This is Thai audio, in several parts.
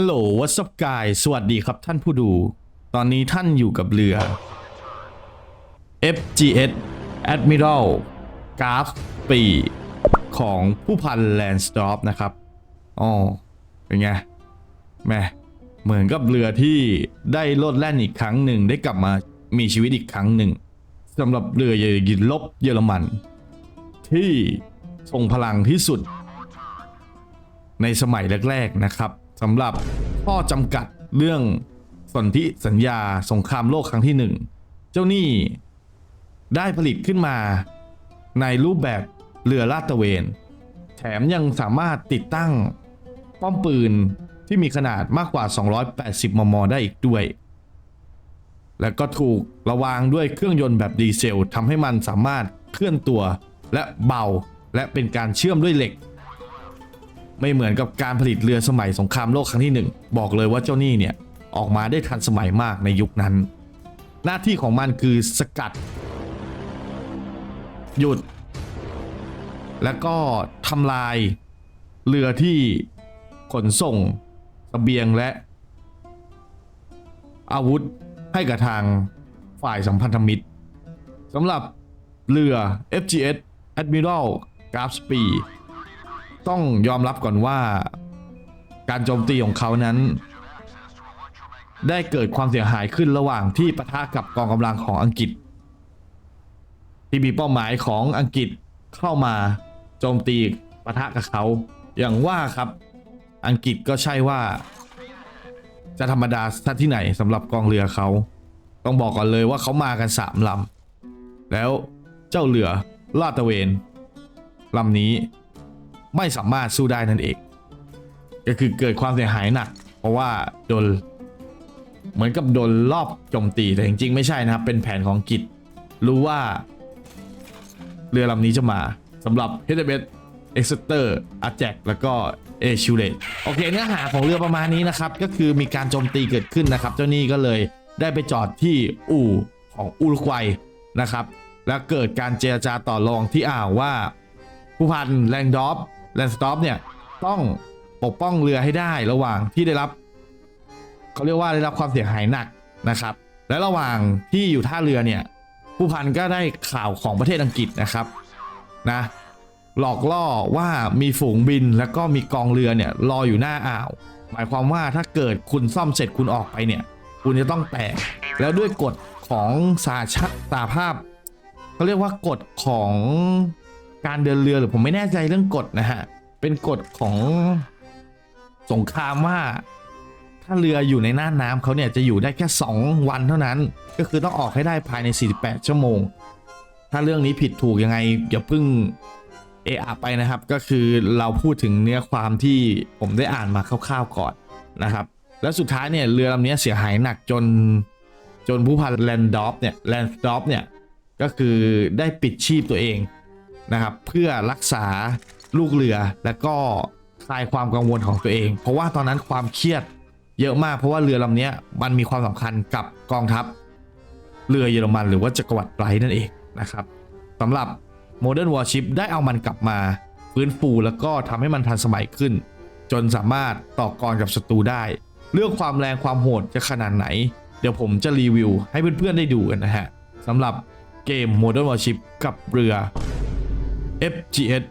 ฮัลโหล what's up guys สวัสดีครับท่านผู้ดู ตอนนี้ท่านอยู่กับเรือ FGS Admiral g a f ปีของผู้พัน Landstorm นะครับอ๋อเป็นไงแม่เหมือนกับเรือที่ได้โลดแล่นอีกครั้งหนึ่งได้กลับมามีชีวิตอีกครั้งหนึ่งสำหรับเรือเยอรลบเยอรมัน ที่ทรงพลังที่สุด ในสมัยแรก ๆนะครับ สำหรับข้อจำกัดเรื่องสนธิสัญญาสงครามโลกครั้งที่หนึ่งเจ้าหนี่ได้ผลิตขึ้นมาในรูปแบบเรือลาดตระเวน แถมยังสามารถติดตั้งป้อมปืนที่มีขนาดมากกว่า 280 มม ได้อีกด้วย และก็ถูกระวางด้วยเครื่องยนต์แบบดีเซลทำให้มันสามารถเคลื่อนตัวและเบาและเป็นการเชื่อมด้วยเหล็ก ไม่เหมือนกับการผลิตเรือสมัยสงครามโลกครั้งที่หนึ่งบอกเลยว่าเจ้านี้เนี่ยออกมาได้ทันสมัยมากในยุคนั้น หน้าที่ของมันคือสกัด หยุด แล้วก็ทำลายเรือที่ขนส่งเสบียงและ อาวุธให้กับทางฝ่ายสัมพันธมิตรสำหรับเรือ FGS Admiral g a f s p e ต้องยอมรับก่อนว่า การโจมตีของเขานั้น ได้เกิดความเสียหายขึ้นระหว่างที่ปะทะกับกองกำลังของอังกฤษ ที่มีเป้าหมายของอังกฤษเข้ามาโจมตีปะทะกับเขา อย่างว่าครับอังกฤษก็ใช่ว่า จะธรรมดาสักที่ไหนสำหรับกองเรือเขา ต้องบอกก่อนเลยว่าเขามากันสามลำแล้วเจ้าเรือลาดตะเวนลำนี้ ไม่สามารถสู้ได้นั่นเอง ก็คือเกิดความเสียหายหนัก เพราะว่าโดนเหมือนกับโดนรอบโจมตีแต่จริงๆไม่ใช่นะครับ เป็นแผนของกิจรู้ว่า เรือลำนี้จะมาสำหรับ HMS Exeter a j a c แล้วก็ a s u r e โอเคเนื้อหาของเรือประมาณนี้นะครับ ก็คือมีการโจมตีเกิดขึ้นนะครับ เจ้าหนี้ก็เลยได้ไปจอดที่อู่ของอุรุกวัยนะครับ แล้วเกิดการเจรจาต่อรองที่อ่าวว่าผู้พันแลงดอฟ แลนสต็อฟเนี่ยต้องปกป้องเรือให้ได้ระหว่างที่ได้รับเขาเรียกว่าได้รับความเสียหายหนักนะครับ และระหว่างที่อยู่ท่าเรือเนี่ยผู้พันก็ได้ข่าวของประเทศอังกฤษนะครับนะหลอกล่อว่ามีฝูงบินแล้วก็มีกองเรือเนี่ยรออยู่หน้าอ่าว หมายความว่าถ้าเกิดคุณซ่อมเสร็จคุณออกไปเนี่ย คุณจะต้องแตก แล้วด้วยกฎของสาชาตาภาพเขาเรียกว่ากฎของ การเดินเรือหรือผมไม่แน่ใจเรื่องกฎนะฮะ เป็นกฎของสงครามว่า ถ้าเรืออยู่ในน่านน้ำเขาเนี่ยจะอยู่ได้แค่ 2 วันเท่านั้น ก็คือต้องออกให้ได้ภายใน 48 ชั่วโมง ถ้าเรื่องนี้ผิดถูกยังไงอย่าพิ่งเออะไปนะครับ ก็คือเราพูดถึงเนื้อความที่ผมได้อ่านมาคร่าวๆก่อนนะครับ แล้วสุดท้ายเนี่ยเรือลำนี้เสียหายหนักจนจนผู้พันแลนดอฟเนี่ยแลนดอฟเนี่ยก็คือได้ปิดชีพตัวเอง นะครับ เพื่อรักษาลูกเรือและก็คลายความกังวลของตัวเอง เพราะว่าตอนนั้นความเครียดเยอะมากเพราะว่าเรือลำนี้มันมีความสำคัญกับกองทัพ เรือเยอรมันหรือว่าจักรวรรดิไรท์นั่นเองนะครับสำหรับ Modern Warship ได้เอามันกลับมาฟื้นฟูแล้วก็ทำให้มันทันสมัยขึ้น จนสามารถต่อกรกับศัตรูได้ เรื่องความแรงความโหดจะขนาดไหน เดี๋ยวผมจะรีวิวให้เพื่อนๆได้ดูกันนะฮะสำหรับเกม Modern Warship กับเรือ FGS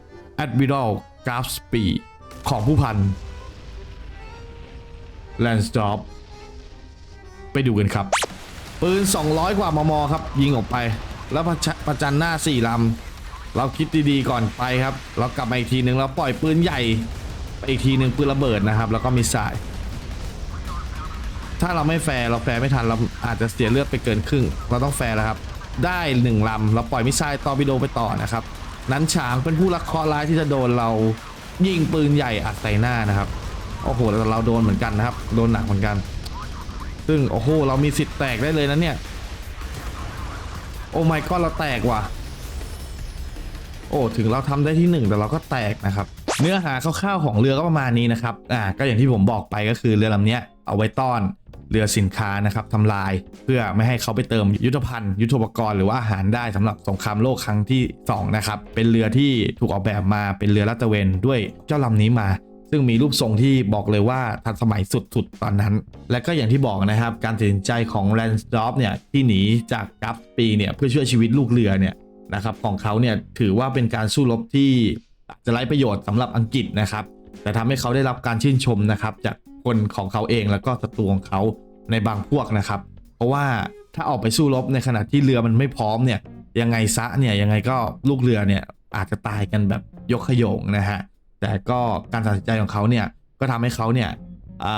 Admiral g a f s p e ของผู้พัน Landstorm ไปดูกันครับ ปืน 200 กว่ามม ครับ ยิงออกไป แล้วประประจันหน้า 4ลำ เราคิดดีๆก่อนไปครับ เรากลับมาอีกทีนึงเราปล่อยปืนใหญ่ ไปอีกทีนึงปืนระเบิดนะครับ แล้วก็มีสาย ถ้าเราไม่แฟร์เราแฟร์ไม่ทันเราอาจจะเสียเลือดไปเกินครึ่ง เราต้องแฟร์แล้วครับ ได้หนึ่งลำเราปล่อยมิสไซล์ตอร์ปิโดไปต่อนะครับ นั้นฉางเป็นผู้รักคราะห์ร้ายที่จะโดนเรายิงปืนใหญ่อัดใส่หน้านะครับโอ้โหแต่เราโดนเหมือนกันนะครับ โดนหนักเหมือนกัน ซึ่งโอ้โหเรามีสิทธิ์แตกได้เลยนะเนี่ย โอ้ไม่ก็เราแตกว่ะ โอ้ถึงเราทำได้ที่หนึ่งแต่เราก็แตกนะครับ เนื้อหาคร่าวๆของเรือก็ประมาณนี้นะครับอ่าก็อย่างที่ผมบอกไปก็คือเรือลำเนี้ยเอาไว้ต้อน เรือสินค้านะครับทำลาย เพื่อไม่ให้เขาไปเติมยุทธภัณฑ์ยุทธปกรณ์หรือว่าอาหารได้สำหรับสงครามโลกครั้งที่2นะครับเป็นเรือที่ถูกออกแบบมาเป็นเรือลาดตระเวนด้วยเจ้าลำนี้มาซึ่งมีรูปทรงที่บอกเลยว่าทันสมัยสุดๆ ตอนนั้น และก็อย่างที่บอกนะครับ การตัดสินใจของแลนส์ดอฟเนี่ย ที่หนีจากกัฟปีเนี่ยเพื่อช่วยชีวิตลูกเรือเนี่ยนะครับของเขาเนี่ยถือว่าเป็นการสู้รบที่จจะไร้ประโยชน์สำหรับอังกฤษนะครับ แต่ทำให้เขาได้รับการชื่นชมนะครับจาก คนของเขาเองแล้วก็ศัตรูของเขาในบางพวกนะครับ เพราะว่าถ้าออกไปสู้รบในขณะที่เรือมันไม่พร้อมเนี่ยยังไงซะเนี่ยยังไงก็ลูกเรือเนี่ยอาจจะตายกันแบบยกขยงนะฮะแต่ก็การตัดสินใจของเขาเนี่ยก็ทำให้เขาเนี่ย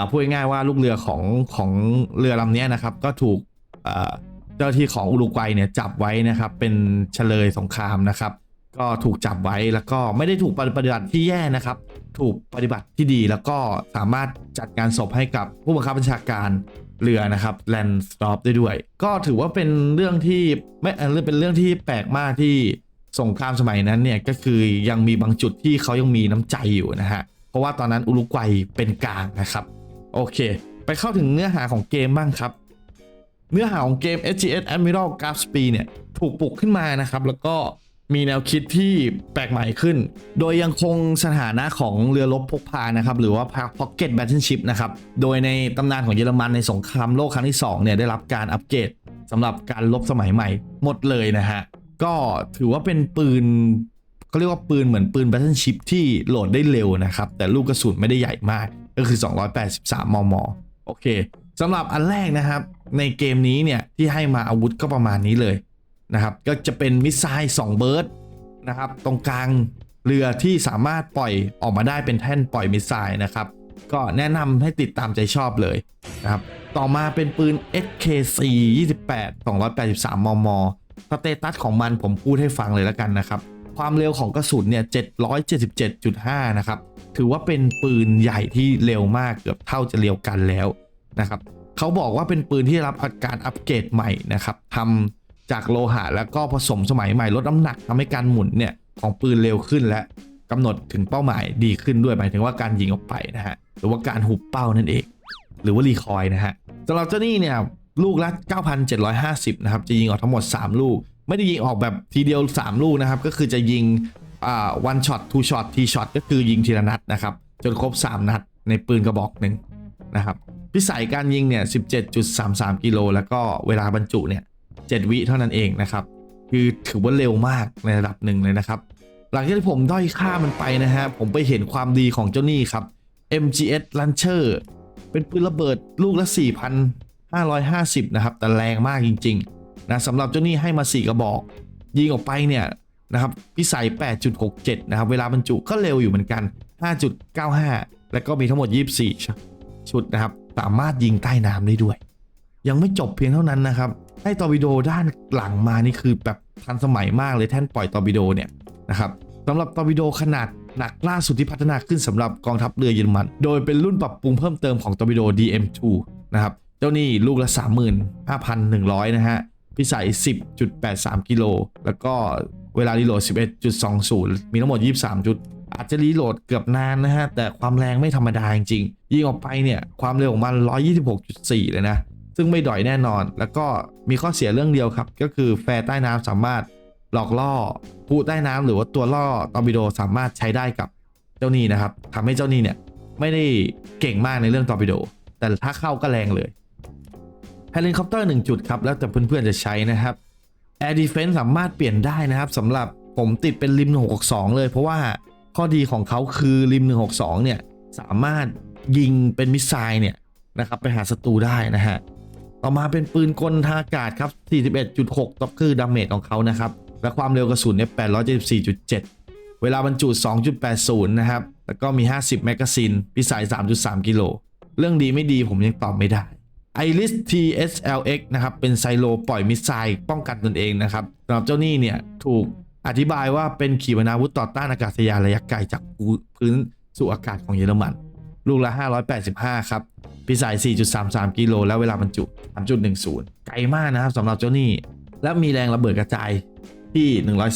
พูดง่ายๆว่าลูกเรือของของเรือลำนี้นะครับ ก็ถูกเจ้าหน้าที่ของอุรุกวัยเนี่ยจับไว้นะครับเป็นเฉลยสงครามนะครับ ก็ถูกจับไว้แล้วก็ไม่ได้ถูกปฏิบัติที่แย่นะครับ ถูกปฏิบัติที่ดีแล้วก็สามารถจัดการศพให้กับผู้บังคับบัญชาการเรือนะครับแลนสต็อปได้ด้วย ก็ถือว่าเป็นเรื่องที่ไม่เป็นเรื่องที่แปลกมากที่สงครามสมัยนั้นเนี่ยก็คือยังมีบางจุดที่เขายังมีน้ำใจอยู่นะฮะ เพราะว่าตอนนั้นอุรุกวัยเป็นกลางนะครับ โอเค ไปเข้าถึงเนื้อหาของเกมบ้างครับ เนื้อหาของเกม SGS Admiral g a p s p เนี่ยถูกปลุกขึ้นมานะครับ แล้วก็ มีแนวคิดที่แปลกใหม่ขึ้น โดยยังคงสถานะของเรือรบพกพานะครับ หรือว่า Pocket Battleship นะครับ โดยในตำนานของเยอรมันในสงครามโลกครั้งที่2เนี่ยได้รับการอัปเกรดสำหรับการรบสมัยใหม่หมดเลยนะฮะ ก็ถือว่าเป็นปืนเขาเรียกว่าปืนเหมือนปืน Battleship ที่โหลดได้เร็วนะครับ แต่ลูกกระสุนไม่ได้ใหญ่มาก ก็คือ 283 มม โอเคสำหรับอันแรกนะครับ ในเกมนี้เนี่ยที่ให้มาอาวุธก็ประมาณนี้เลย นะครับ ก็จะเป็นมิสไซล์2เบิร์ดนะครับ ตรงกลางเรือที่สามารถปล่อยออกมาได้เป็นแท่นปล่อยมิสไซล์นะครับ ก็แนะนำให้ติดตามใจชอบเลยนะครับ ต่อมาเป็นปืน SKC 28 283 มม สเตตัสของมันผมพูดให้ฟังเลยแล้วกันนะครับ ความเร็วของกระสุนเนี่ย 777.5 นะครับ ถือว่าเป็นปืนใหญ่ที่เร็วมากเกือบเท่าจะเรียวกันแล้วนะครับ เขาบอกว่าเป็นปืนที่รับการอัปเกรดใหม่นะครับทำ จากโลหะแล้วก็ผสมสมัยใหม่ลดน้ำหนักทำให้การหมุนเนี่ยของปืนเร็วขึ้นและกำหนดถึงเป้าหมายดีขึ้นด้วยหมายถึงว่าการยิงออกไปนะฮะหรือว่าการหุบเป้านั่นเอง หรือว่ารีคอยนะฮะสำหรับเจ้านี่เนี่ยลูกละ 9,750 นะครับ จะยิงออกทั้งหมด 3 ลูก ไม่ได้ยิงออกแบบทีเดียว 3 ลูกนะครับ ก็คือจะยิงอ่า one shot two shot t shot ก็คือยิงทีละนัดนะครับ จนครบ 3 นัดในปืนกระบอกหนึ่งนะครับ พิสัยการยิงเนี่ย 17.33 กิโล แล้วก็เวลาบรรจุเนี่ย 7 วิเท่านั้นเองนะครับ คือถือว่าเร็วมากในระดับหนึ่งเลยนะครับ หลังจากที่ผมด้อยค่ามันไปนะฮะ ผมไปเห็นความดีของเจ้านี่ครับ MGS Launcher เป็นปืนระเบิดลูกละ 4,550 นะครับ แต่แรงมากจริงๆนะสำหรับเจ้านี่ให้มา 4 กระบอก ยิงออกไปเนี่ยนะครับพิสัย 8.67 นะครับ เวลาบรรจุก็เร็วอยู่เหมือนกัน 5.95 แล้วก็มีทั้งหมด 24 ชุดนะครับ สามารถยิงใต้น้ำได้ด้วย ยังไม่จบเพียงเท่านั้นนะครับ ให้ตอร์ปิโดด้านหลังมานี่คือแบบทันสมัยมากเลยแท่นปล่อยตอร์ปิโดเนี่ยนะครับสำหรับตอร์ปิโดขนาดหนักล่าสุดที่พัฒนาขึ้นสำหรับกองทัพเรือเยอรมัน โดยเป็นรุ่นปรับปรุงเพิ่มเติมของตอร์ปิโด DM2 นะครับเจ้านี่ลูกละ 35,100 นะฮะ พิสัย 10.83 กิโล แล้วก็เวลารีโหลด 11.20 มีทั้งหมด 23 จุด อาจจะรีโหลดเกือบนานนะฮะ แต่ความแรงไม่ธรรมดาจริงๆ ยิงออกไปเนี่ย ความเร็วของมัน 126.4 เลยนะ ซึ่งไม่ด่อยแน่นอน แล้วก็มีข้อเสียเรื่องเดียวครับ ก็คือแฟร์ใต้น้ำสามารถหลอกล่อผู้ใต้น้ำหรือว่าตัวล่อตอร์ปิโดสามารถใช้ได้กับเจ้านี่นะครับทำให้เจ้านี่เนี่ยไม่ได้เก่งมากในเรื่องตอร์ปิโด แต่ถ้าเข้าก็แรงเลยเฮลิคอปเตอร์1จุดครับ แล้วแต่เพื่อนๆจะใช้นะครับ Air Defense สามารถเปลี่ยนได้นะครับสำหรับผมติดเป็นริม 162 เลย เพราะว่าข้อดีของเขาคือริม 162 เนี่ย สามารถยิงเป็นมิสไซล์เนี่ยนะครับไปหาศัตรูได้นะฮะ ต่อมาเป็นปืนกลทางอากาศครับ 41.6ก็คือดาเมจของเขานะครับ และความเร็วกระสุนเนี่ย874.7 เวลาบรรจุ 2.80 นะครับ แล้วก็มี 50 แมกกาซีนพิสัย 3.3 กิโล เรื่องดีไม่ดีผมยังตอบไม่ได้ Iris TSLX นะครับ เป็นไซโลปล่อยมิสไซล์ป้องกันตนเองนะครับสำหรับเจ้านี่เนี่ยถูกอธิบายว่าเป็นขีปนาวุธต่อต้านอากาศยานระยะไกลจากพื้นสู่อากาศของเยอรมัน ลูกละ 585 ครับ พิสัย4.33 กิโล แล้วเวลาบรรจุ 3.10 ไกลมากนะครับสำหรับเจ้านี่ และมีแรงระเบิดกระจายที่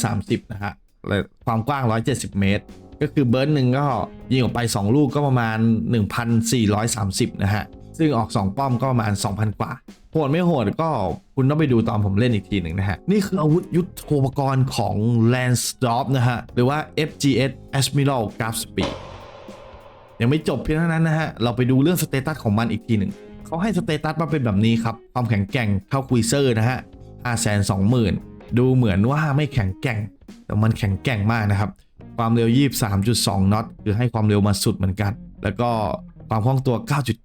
130 นะฮะและความกว้าง 170 เมตร ก็คือเบิร์นหนึ่งก็ยิงออกไป 2 ลูกก็ประมาณ 1,430 นะฮะ ซึ่งออก 2 ป้อมก็ประมาณ 2,000 กว่า โหดไม่โหดก็คุณต้องไปดูตอนผมเล่นอีกทีหนึ่งนะฮะ นี่คืออาวุธยุทโธปกรณ์ของ Landstorm นะฮะ หรือว่า FGS Admiral g r a f s p e e d ยังไม่จบเพียงเท่านั้นนะฮะ เราไปดูเรื่องสเตตัสของมันอีกทีหนึ่ง เขาให้สเตตัสมาเป็นแบบนี้ครับ ความแข็งแกร่งเท่าคุยเซอร์นะฮะ520,000 ดูเหมือนว่าไม่แข็งแกร่ง แต่มันแข็งแกร่งมากนะครับ ความเร็ว 23.2 น็อตคือให้ความเร็วมาสุดเหมือนกัน แล้วก็ความคล่องตัว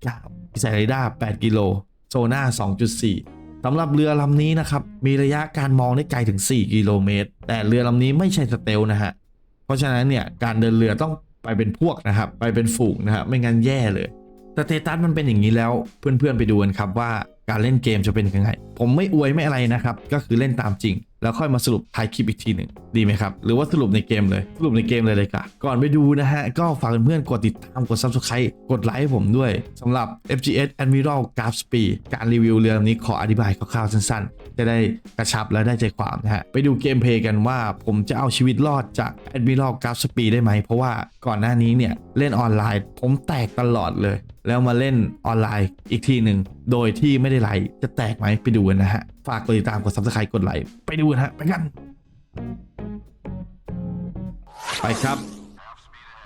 9.9พิสัยเรดาร์8กิโล โซน่า 2.4สำหรับเรือลำนี้นะครับ มีระยะการมองได้ไกลถึง 4 กิโลเมตร แต่เรือลำนี้ไม่ใช่สเตลนะฮะ เพราะฉะนั้นเนี่ย การเดินเรือต้อง ไปเป็นพวกนะครับ ไปเป็นฝูงนะฮะไม่งั้นแย่เลยสเตตัสมันเป็นอย่างนี้แล้วเพื่อนๆไปดูกันครับว่าการเล่นเกมจะเป็นยังไง ผมไม่อวยไม่อะไรนะครับ ก็คือเล่นตามจริง แล้วค่อยมาสรุปท้ายคลิปอีกทีหนึ่งดีไหมครับ หรือว่าสรุปในเกมเลย สรุปในเกมเลยเลยค่ะ ก่อนไปดูนะฮะ ก็ฝากเพื่อนๆกดติดตามกด subscribe กดไลค์ผมด้วยสำหรับ FGS Admiral g r a f Speed การรีวิวเรือลำนี้ขออธิบายคร่าวๆสั้นๆ จะได้กระชับและได้ใจความนะฮะไปดูเกมเพลย์กันว่าผมจะเอาชีวิตรอดจาก Admiral g a f Speed ได้ไหม เพราะว่าก่อนหน้านี้เนี่ย เล่นออนไลน์ ผมแตกตลอดเลย แล้วมาเล่นออนไลน์อีกทีหนึ่ง โดยที่ไม่ได้ไลค์จะแตกไหมไปดูกันนะฮะ ฝากกดติดตามกด subscribe กดไลค์ไปดูกันฮะ ไปกัน ไปครับ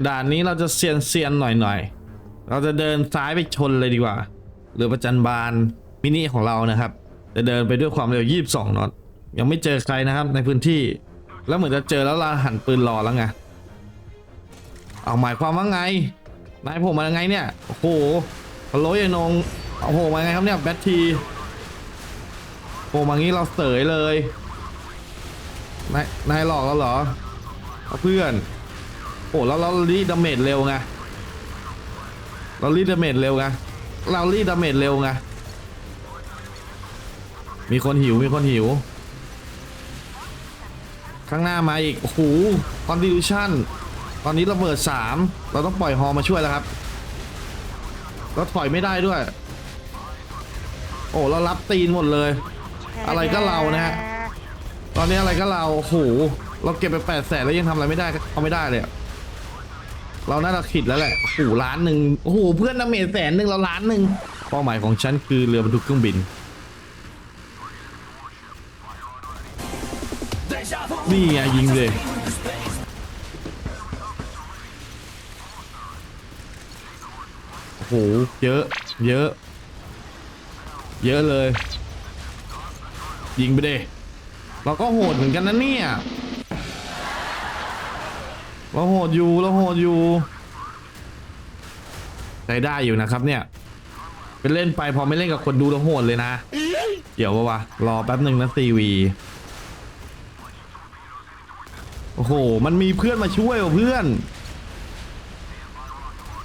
ด่านนี้เราจะเซียนเซียนๆหน่อยหน่อยๆเราจะเดินซ้ายไปชนเลยดีกว่าเรือประจันบานมินิของเรานะครับ จะเดินไปด้วยความเร็ว 22นอตยังไม่เจอใครนะครับในพื้นที่ แล้วเหมือนจะเจอแล้วเราหันปืนรอแล้วไงเอาหมายความว่าไงนายผมมาไงเนี่ยโอ้โหพะโล้ยนงเอาโผล่มาไงครับเนี่ยแบททีโผล่มางี้เราเสยเลยนายนายหลอกเราเหรอเอาเพื่อนโอ้แล้วเรารีดดาเมจเร็วไงเรารีดดาเมจเร็วไงเรารีดดาเมจเร็วไง มีคนหิวมีคนหิว ข้างหน้ามาอีก โอ้โหคอนดิชั่น ตอนนี้ระเบิดสามเราต้องปล่อยฮอมาช่วยแล้วครับเราถอยไม่ได้ด้วย โอ้เรารับตีนหมดเลย อะไรก็เรานะฮะ ตอนนี้อะไรก็เรา โอ้โห เราเก็บไปแปดแสนแล้วยังทำอะไรไม่ได้เอาไม่ได้เลยเราน่าจะขิดแล้วแหละ โอ้โหล้านหนึ่งโอ้โห เพื่อนดาเมจแสนหนึ่งเราล้านหนึ่งเป้าหมายของฉันคือเรือบรรทุกเครื่องบิน นี่ไงยิงเลยโอ้โหเยอะ เยอะ เยอะเลย ยิงไปเดเราก็โหดเหมือนกันนะเนี่ยเราโหดอยู่เราโหดอยู่ใช้ได้อยู่นะครับเนี่ยเป็นเล่นไปพอไม่เล่นกับคนดูเราโหดเลยนะ เดี๋ยววะวะรอแป๊บหนึ่งนะซีวี โอ้โห มันมีเพื่อนมาช่วยว่ะเพื่อน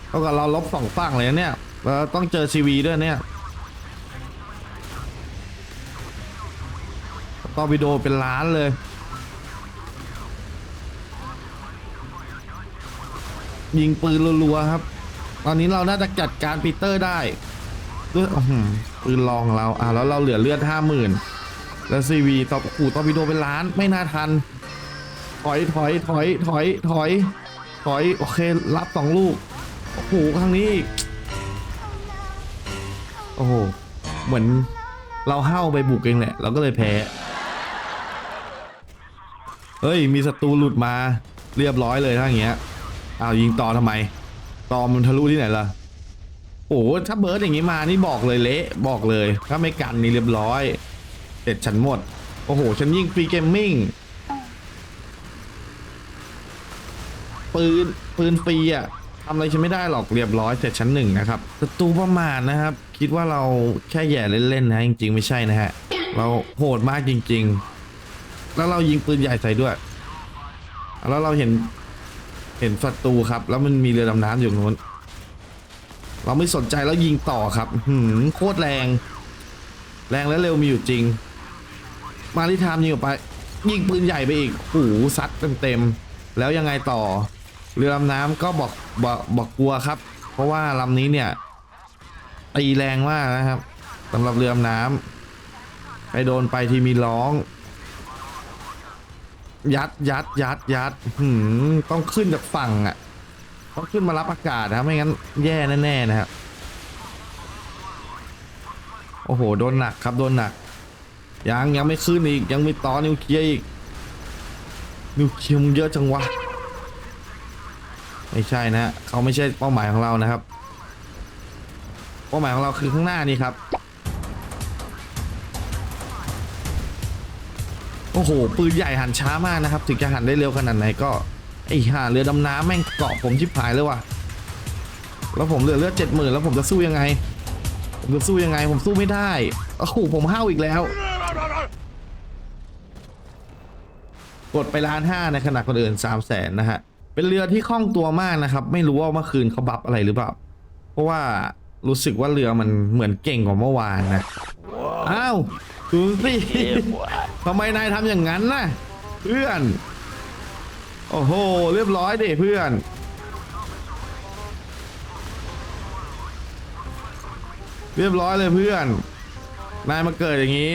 เท่ากับเราลบสองฝั่งเลยนะเนี่ยเราต้องเจอซีวีด้วยเนี่ยตอร์ปิโดเป็นล้านเลย ยิงปืนรัวๆครับ ตอนนี้เราน่าจะจัดการปีเตอร์ได้ด้วยอื้อหือปืนลองเรา อะแล้วเราเหลือเลือดห้าหมื่นแล้วซีวีตอขู่ตอร์ปิโดเป็นล้านไม่น่าทัน ถอยถอยถอยถอยถอยถอยโอเครับสองลูกโอ้โหครั้งนี้อีกโอ้โหเหมือนเราเห้าไปบุกเองแหละ เราก็เลยแพ้เฮ้ย มีศัตรูหลุดมาเรียบร้อยเลยถ้าอย่างเงี้ยอ้าวยิงต่อทำไมต่อมันทะลุที่ไหนล่ะโอ้โหถ้าเบิร์ดอย่างงี้มานี่บอกเลยเละบอกเลย ถ้าไม่กันนี่เรียบร้อยเสร็จฉันหมด โอ้โห ฉันยิงฟรีเกมมิ่ง ปืนปืนฟรีอะทำอะไรฉันไม่ได้หรอกเรียบร้อยเสร็จชั้นหนึ่งนะครับศัตรูประมาณนะครับ คิดว่าเราแค่แย่เล่นๆนะจริง ๆ ไม่ใช่นะฮะ เราโหดมากจริง ๆ แล้วเรายิงปืนใหญ่ใส่ด้วย แล้วเราเห็นเห็นศัตรูครับ แล้วมันมีเรือดำน้ำอยู่นู้น เราไม่สนใจแล้วยิงต่อครับหืมโคตรแรง แรงและเร็วมีอยู่จริง มาริทามยิงออกไป ยิงปืนใหญ่ไปอีกโอ้โหซัดเต็มๆแล้วยังไงต่อ เรือดำน้ำก็บอกบอกบอกกลัวครับ เพราะว่าลำนี้เนี่ยตีแรงมากนะครับสำหรับเรือดำน้ำไปโดนไปทีมีร้อง ยัดยัดยัดยัดหืมต้องขึ้นจากฝั่งอะ ต้องขึ้นมารับอากาศนะไม่งั้นแย่แน่ๆนะครับโอ้โหโดนหนักครับโดนหนักยังยังไม่ขึ้นอีกยังไมีต่อนิวเคลียร์อีกนิวเคลียร์มันเยอะจังวะ ไม่ใช่นะฮะเขาไม่ใช่เป้าหมายของเรานะครับ เป้าหมายของเราคือข้างหน้านี่ครับ โอ้โห ปืนใหญ่หันช้ามากนะครับ ถึงจะหันได้เร็วขนาดไหนก็ไอ้ห่าเรือดำน้ำแม่งเกาะผมชิบหายเลยว่ะ แล้วผมเหลือเลือดเจ็ดหมื่นแล้วผมจะสู้ยังไง ผมจะสู้ยังไง ผมสู้ไม่ได้โอ้โหผมห้าวอีกแล้ว กดไปล้านห้าในขณะคนอื่นสามแสนนะฮะ เป็นเรือที่คล่องตัวมากนะครับ ไม่รู้ว่าเมื่อคืนเขาบัฟอะไรหรือเปล่า เพราะว่ารู้สึกว่าเรือมันเหมือนเก่งกว่าเมื่อวานนะ อ้าวดูสิทำไมนายทำอย่างนั้นนะเพื่อน โอ้โห เรียบร้อยเด็เพื่อน เรียบร้อยเลยเพื่อน นายมาเกิดอย่างนี้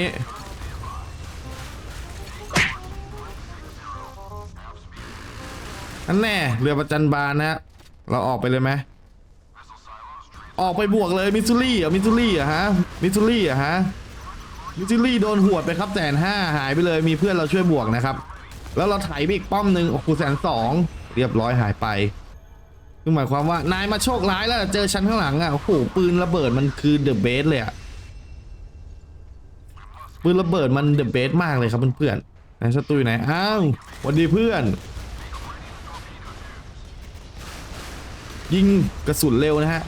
นั่นแน่เรือประจันบานนะ เราออกไปเลยไหมออกไปบวกเลยมิสซูรี่อะมิสซูรี่อะฮะมิสซูรี่อะฮะมิสซูรี่โดนหวดไปครับแสนห้าหายไปเลยมีเพื่อนเราช่วยบวกนะครับ แล้วเราไถไปอีกป้อมหนึ่งโอ้โหแสนสองเรียบร้อยหายไปคือหมายความว่านายมาโชคร้ายแล้วเจอฉันข้างหลังอะโอ้โหปืนระเบิดมันคือเดอะเบสเลยอะปืนระเบิดมันเดอะเบสมากเลยครับเพื่อนๆนายศัตรูอยู่ไหนอ้าวสวัสดีเพื่อน ยิงกระสุนเร็วนะฮะ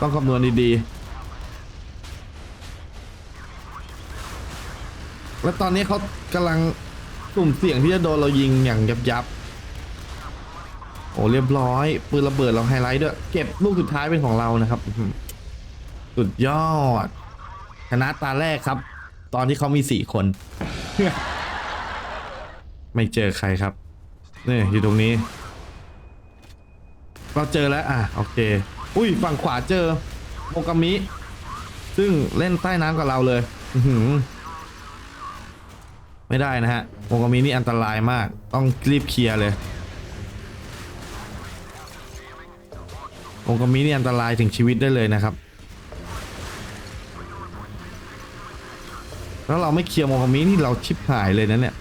ต้องคำนวณดีๆ แล้วตอนนี้เขากำลังกลุ่มเสี่ยงที่จะโดนเรายิงอย่างยับยับๆโอ้เรียบร้อยปืนระเบิดเราไฮไลท์ด้วย เก็บลูกสุดท้ายเป็นของเรานะครับ สุดยอดชนะตาแรกครับ ตอนที่เขามีสี่คน ไม่เจอใครครับนี่อยู่ตรงนี้ เราเจอแล้วอะโอเค อุ้ยฝั่งขวาเจอโมกามิ ซึ่งเล่นใต้น้ำกับเราเลย อือหือไม่ได้นะฮะโมกามินี่อันตรายมาก ต้องรีบเคลียร์เลยโมกามินี่อันตรายถึงชีวิตได้เลยนะครับ แล้วเราไม่เคลียร์โมกามินี่เราชิบหายเลยนะเนี่ย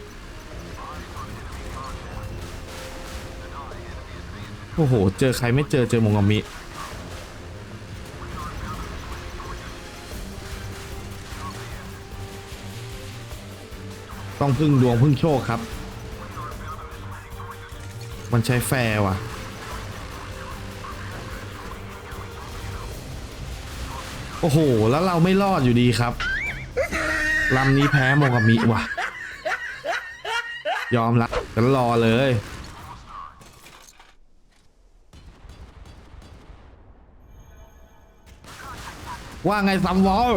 โอ้โห เจอใครไม่เจอเจอมงามิ ต้องพึ่งดวงพึ่งโชคครับ มันใช้แฟร์ว่ะโอ้โห แล้วเราไม่รอดอยู่ดีครับ ลำนี้แพ้โมงามิว่ะ ยอมละจะรอเลย ว่าไงซัมวอล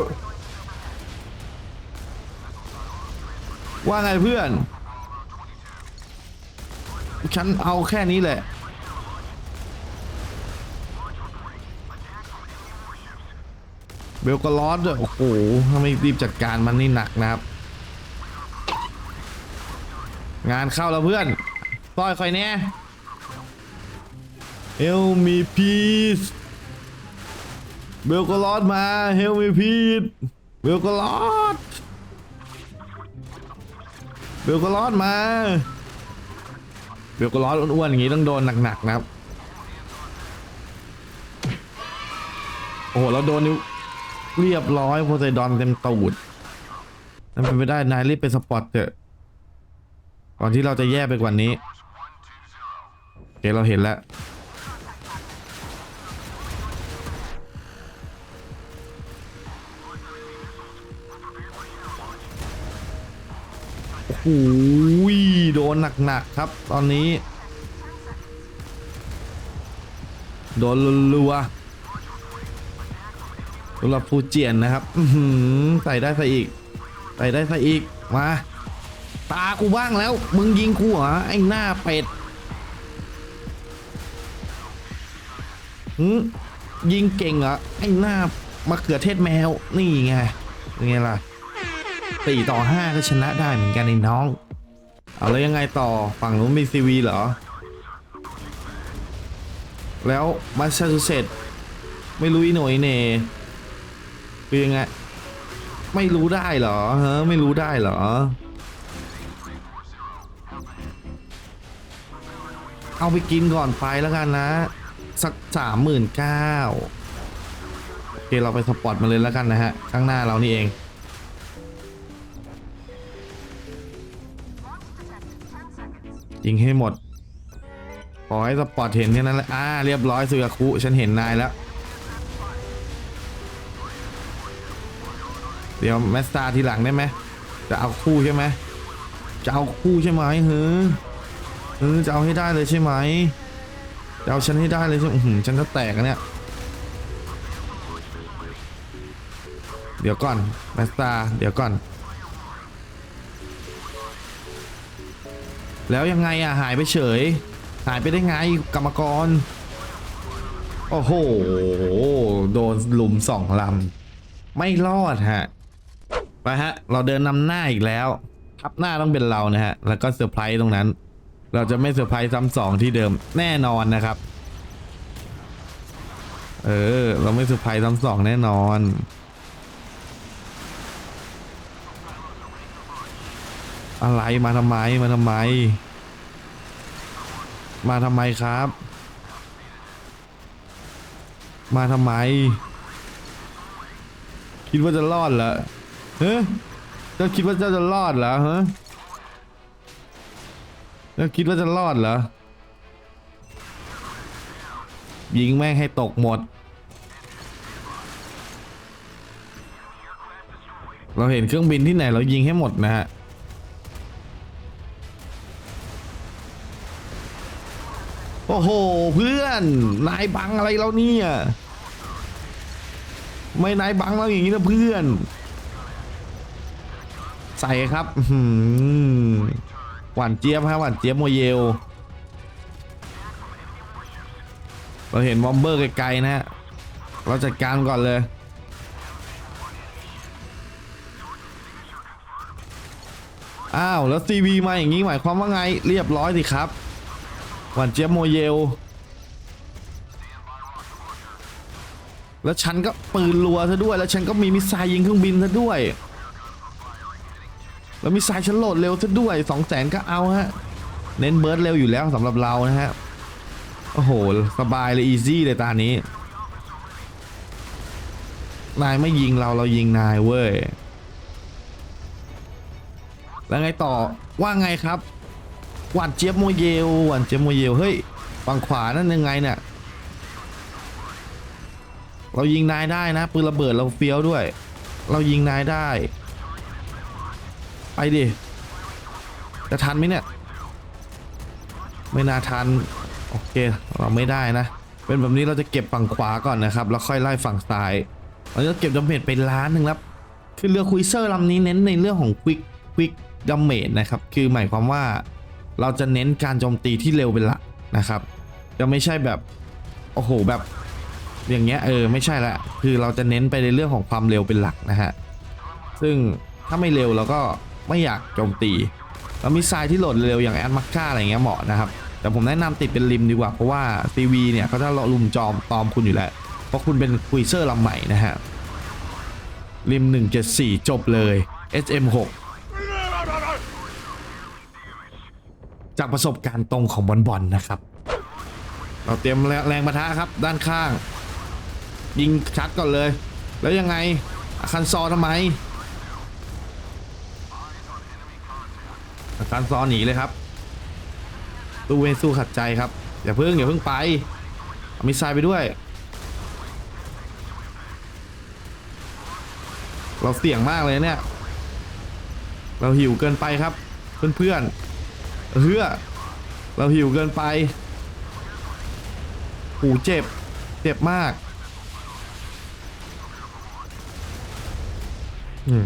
ว่าไงเพื่อน ฉันเอาแค่นี้แหละ เบลก็ร้อนด้วยโอ้โหถ้าไม่รีบจัดการมันนี่หนักนะครับ งานเข้าแล้วเพื่อนต้อยคอยแน่เอลมีพีซ เบลก็รอดมา เฮลมีพีดเบลก็รอดเบลก็รอดมาเบลก็รอดอ้วนๆอย่างนี้ต้องโดนหนักๆนะครับ โอ้โหเราโดนนิ้วเรียบร้อยโพไซดอนเต็มตูดนั่นเป็นไปได้นายรีบไปสปอร์ตเถอะก่อนที่เราจะแย่ไปกว่านี้โอเคเราเห็นแล้ว โอ้โหโดนหนักๆครับตอนนี้ โดนรัวสำหรับฟูเจียนนะครับอืใส่ได้ใส่อีก ใส่ได้ใส่อีก มา ตากูบ้างแล้ว มึงยิงกูเหรอไอ้หน้าเป็ดยิงเก่งเหรอไอ้หน้ามะเขือเทศแมว นี่ไงเป็นไงล่ะ สี่ต่อห้าก็ชนะได้เหมือนกันไอ้น้อง เอาแล้วยังไงต่อฝั่งนู้นมีซีวีเหรอ แล้วมาซาชูเซตไม่รู้อีหน่อยเน่คือยังไง ไม่รู้ได้เหรอฮะไม่รู้ได้เหรอ เอาไปกินก่อนไปแล้วกันนะ สักสามหมื่นเก้าโอเคเราไปสปอร์ตมาเลยแล้วกันนะฮะ ข้างหน้าเรานี่เอง ยิงให้หมด ขอให้สปอร์ตเห็นแค่นั้นแหละอ่าเรียบร้อยสุยาคุฉันเห็นนายแล้ว เดี๋ยวแมสตาทีหลังได้ไหมจะเอาคู่ใช่ไหมจะเอาคู่ใช่ไหมเฮ้ยเออจะเอาให้ได้เลยใช่ไหมจะเอาฉันให้ได้เลยใช่ไหมฉันจะแตกอะเนี่ย เดี๋ยวก่อนแมสตาเดี๋ยวก่อน แล้วยังไงอะหายไปเฉย หายไปได้ไงกรรมกร โอ้โห โดนลุมสองลำ ไม่รอดฮะ ไปฮะ เราเดินนำหน้าอีกแล้ว ทับหน้าต้องเป็นเรานะฮะ แล้วก็เซอร์ไพรส์ตรงนั้น เราจะไม่เซอร์ไพรส์ซ้ำสองที่เดิมแน่นอนนะครับ เออ เราไม่เซอร์ไพรส์ซ้ำสองแน่นอน อะไรมาทำไมมาทำไม มาทำไมครับ มาทำไม คิดว่าจะรอดเหรอเฮ้ยเจ้าคิดว่าเจ้าจะรอดเหรอฮะเจ้าคิดว่าจะรอดเหรอยิงแม่งให้ตกหมด เราเห็นเครื่องบินที่ไหนเรายิงให้หมดนะฮะ โอ้โห เพื่อน นายบังอะไรเราเนี่ย ไม่นายบังเราอย่างนี้นะเพื่อน ใส่ครับหหวานเจี๊ยบฮะหวานเจี๊ยบโมเยล เราเห็นบอมเบอร์ไกลๆนะฮะ เราจัดการก่อนเลยอ้าว แล้วซีวีมาอย่างนี้หมายความว่าไงเรียบร้อยสิครับ หวานเจี๊ยบโมเยล แล้วฉันก็ปืนรัวซะด้วย แล้วฉันก็มีมิสไซล์ยิงเครื่องบินซะด้วย แล้วมิสไซล์ฉันโหลดเร็วซะด้วยสองแสนก็เอาฮะ เน้นเบิร์ดเร็วอยู่แล้วสำหรับเรานะฮะ โอ้โห สบายเลยอีซี่เลยตานี้ นายไม่ยิงเราเรายิงนายเว้ย แล้วไงต่อว่าไงครับ หวานเจี๊ยบโมเยลหวานเจี๊ยบโมเยลเฮ้ยฝั่งขวานั่นยังไงเนี่ยเรายิงนายได้นะปืนระเบิดเราเฟี้ยวด้วย เรายิงนายได้ไปดิจะทันไหมเนี่ย ไม่น่าทันโอเคเราไม่ได้นะ เป็นแบบนี้เราจะเก็บฝั่งขวาก่อนนะครับ แล้วค่อยไล่ฝั่งซ้ายเราจะเก็บดาเมจไปล้านหนึ่งแล้วคือเรือคุยเซอร์ลำนี้เน้นในเรื่องของควิกควิกดาเมจนะครับ คือหมายความว่า เราจะเน้นการโจมตีที่เร็วเป็นหลักนะครับจะไม่ใช่แบบโอ้โหแบบอย่างเงี้ยเออไม่ใช่ละคือเราจะเน้นไปในเรื่องของความเร็วเป็นหลักนะฮะซึ่งถ้าไม่เร็วเราก็ไม่อยากโจมตีแล้วมีทรายที่โหลดเร็วอย่างแอดมัคค่าอะไรเงี้ยเหมาะนะครับแต่ผมแนะนำติดเป็นริมดีกว่าเพราะว่า CV เนี่ยเขาจะลุมจอมตอมคุณอยู่แล้วเพราะคุณเป็นคุยเซอร์ลำใหม่นะฮะริม 174 จบเลย SM6 จากประสบการณ์ตรงของบอลบอลนะครับ เราเตรียมแรงแรงปะทะครับด้านข้าง ยิงชัดก่อนเลย แล้วยังไงคันซอทำไมคันซอหนีเลยครับตู้เวนสู้ขัดใจครับอย่าเพิ่งอย่าเพิ่งไปเอามิสไซล์ไปด้วย เราเสี่ยงมากเลยเนี่ย เราหิวเกินไปครับ เพื่อนๆ เฮือเราหิวเกินไปหูเจ็บ เจ็บมากอืม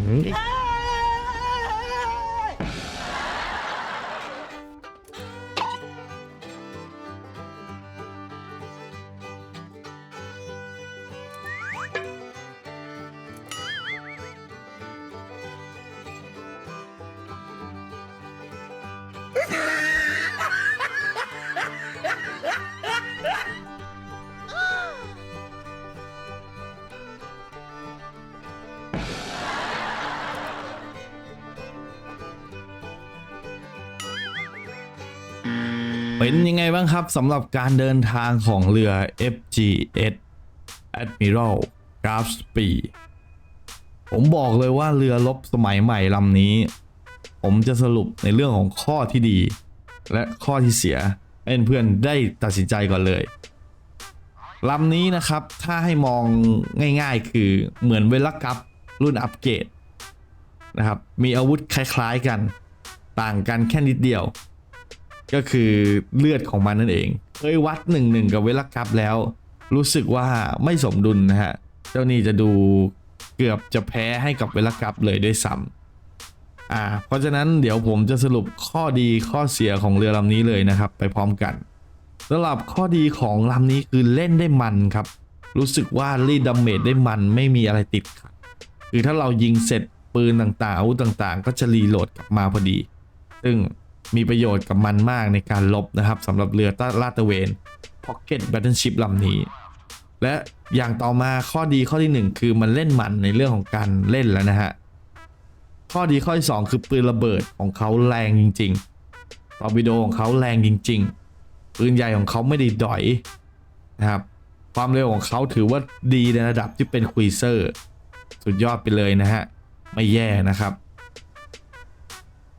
ยังไงบ้างครับสำหรับการเดินทางของเรือ FGS Admiral g a f s p e ผมบอกเลยว่าเรือรบสมัยใหม่ลำนี้ ผมจะสรุปในเรื่องของข้อที่ดี และข้อที่เสียให้เพื่อนๆได้ตัดสินใจก่อนเลยลำนี้นะครับถ้าให้มองง่ายๆ คือเหมือนเวลกับรุ่นอัปเกรดนะครับมีอาวุธคล้ายๆกัน ต่างกันแค่นิดเดียว ก็คือเลือดของมันนั่นเอง เคยวัดหนึ่งหนึ่งกับเวลกับแล้ว รู้สึกว่าไม่สมดุลนะฮะ เจ้านี่จะดูเกือบจะแพ้ให้กับเวลกับเลยด้วยซ้ำอ่า เพราะฉะนั้นเดี๋ยวผมจะสรุปข้อดีข้อเสียของเรือลำนี้เลยนะครับ ไปพร้อมกันสำหรับข้อดีของลำนี้คือเล่นได้มันครับ รู้สึกว่ารีดดาเมจได้มันไม่มีอะไรติดขัดคือถ้าเรายิงเสร็จปืนต่างๆอาวุธต่างๆ ก็จะรีโหลดกลับมาพอดี ซึ่ง มีประโยชน์กับมันมากในการลบนะครับสำหรับเรือลาดตระเวน Pocket Battleship ลำนี้ และอย่างต่อมาข้อดีข้อที่หนึ่งคือมันเล่นมันในเรื่องของการเล่นแล้วนะฮะ ข้อดีข้อที่สองคือปืนระเบิดของเขาแรงจริงๆตอร์ปิโดของเขาแรงจริง ๆ ปืนใหญ่ของเขาไม่ได้ดอยนะครับความเร็วของเขาถือว่าดีในระดับที่เป็นควีเซอร์ สุดยอดไปเลยนะฮะ ไม่แย่นะครับ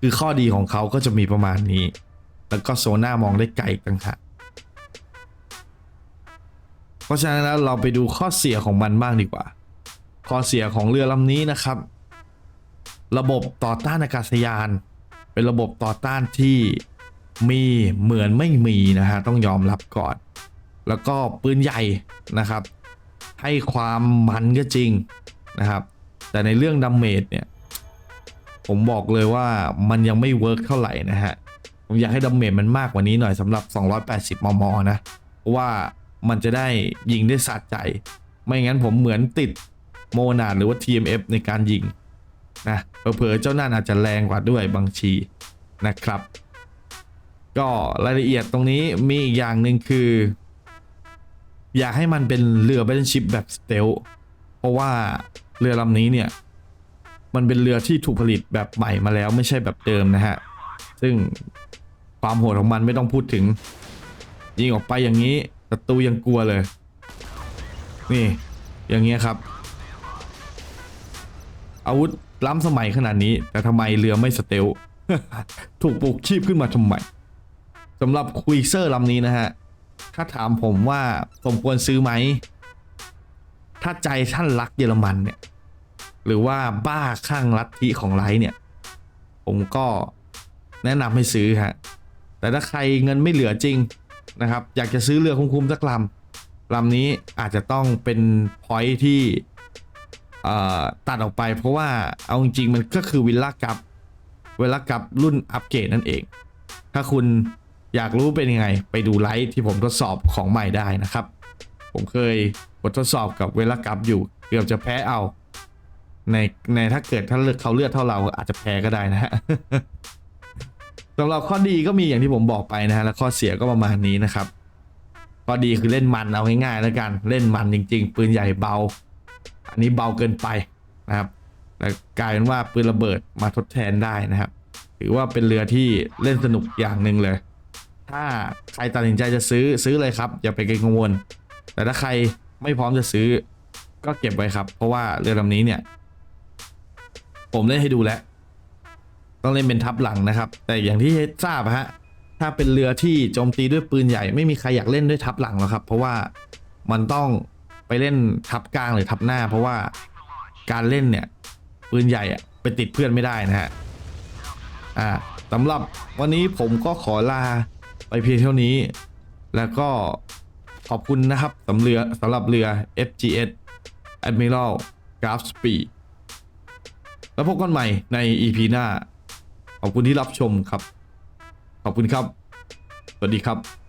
คือข้อดีของเขาก็จะมีประมาณนี้ แล้วก็โซน่ามองได้ไกลต่างหากเพราะฉะนั้นแล้วเราไปดูข้อเสียของมันบ้างดีกว่า ข้อเสียของเรือลำนี้นะครับ ระบบต่อต้านอากาศยาน เป็นระบบต่อต้านที่มีเหมือนไม่มีนะฮะต้องยอมรับก่อน แล้วก็ปืนใหญ่นะครับ ให้ความมันก็จริงนะครับ แต่ในเรื่องดาเมจเนี่ย ผมบอกเลยว่ามันยังไม่เวิร์กเท่าไหร่นะฮะ ผมอยากให้ดาเมจมันมากกว่านี้หน่อยสำหรับ 280 มมนะเพราะว่ามันจะได้ยิงได้สะใจ ไม่งั้นผมเหมือนติดโมนาดหรือว่า TMF ในการยิงนะเผลอๆเจ้านั่นอาจจะแรงกว่าด้วยบางทีนะครับ ก็รายละเอียดตรงนี้มีอีกอย่างหนึ่งคือ อยากให้มันเป็นเรือ b a t t l e ชิ p แบบสเตลเพราะว่าเรือลำนี้เนี่ย มันเป็นเรือที่ถูกผลิตแบบใหม่มาแล้วไม่ใช่แบบเดิมนะฮะ ซึ่งความโหดของมันไม่ต้องพูดถึง ยิงออกไปอย่างนี้ศัตรูยังกลัวเลย นี่ อย่างเงี้ยครับ อาวุธล้ำสมัยขนาดนี้ แต่ทำไมเรือไม่สเตลถูกปลูกชีพขึ้นมาทำไมสำหรับคุยเซอร์ลำนี้นะฮะ ถ้าถามผมว่าสมควรซื้อไหม ถ้าใจท่านรักเยอรมันเนี่ย หรือว่าบ้าข้างลัทธิของไลท์เนี่ย ผมก็แนะนำให้ซื้อฮะ แต่ถ้าใครเงินไม่เหลือจริงนะครับ อยากจะซื้อเรือคุ้มๆสักลำลำนี้อาจจะต้องเป็นพอยที่ตัดออกไปเพราะว่าเอาจริงๆมันก็คือวิลล่ากับเวลากับรุ่นอัปเกรดนั่นเอง ถ้าคุณอยากรู้เป็นยังไง ไปดูไลฟ์ที่ผมทดสอบของใหม่ได้นะครับ ผมเคยกดทดสอบกับเวลากับอยู่ เกือบจะแพ้เอา ในในถ้าเกิดถ้าเลือกเขาเลือดเท่าเราอาจจะแพ้ก็ได้นะฮะสำหรับข้อดีก็มีอย่างที่ผมบอกไปนะฮะและข้อเสียก็ประมาณนี้นะครับข้อดีคือเล่นมันเอาง่ายๆแล้วกันเล่นมันจริง ๆ ปืนใหญ่เบา อันนี้เบาเกินไปนะครับแต่กลายเป็นว่าปืนระเบิดมาทดแทนได้นะครับ ถือว่าเป็นเรือที่เล่นสนุกอย่างหนึ่งเลย ถ้าใครตัดสินใจจะซื้อซื้อเลยครับ อย่าไปเกรงกังวล แต่ถ้าใครไม่พร้อมจะซื้อก็เก็บไว้ครับ เพราะว่าเรือลำนี้เนี่ย ผมเล่นให้ดูแล้ว ต้องเล่นเป็นทับหลังนะครับ แต่อย่างที่ทราบฮะ ถ้าเป็นเรือที่โจมตีด้วยปืนใหญ่ไม่มีใครอยากเล่นด้วยทับหลังหรอกครับ เพราะว่ามันต้องไปเล่นทับกลางหรือทับหน้า เพราะว่าการเล่นเนี่ยปืนใหญ่อะไปติดเพื่อนไม่ได้นะฮะ อ่าสำหรับวันนี้ผมก็ขอลาไปเพียงเท่านี้ แล้วก็ขอบคุณนะครับสำเรือสำหรับเรือ FGS Admiral g r a f Speed แล้วพบกันใหม่ใน EP หน้า ขอบคุณที่รับชมครับ ขอบคุณครับ สวัสดีครับ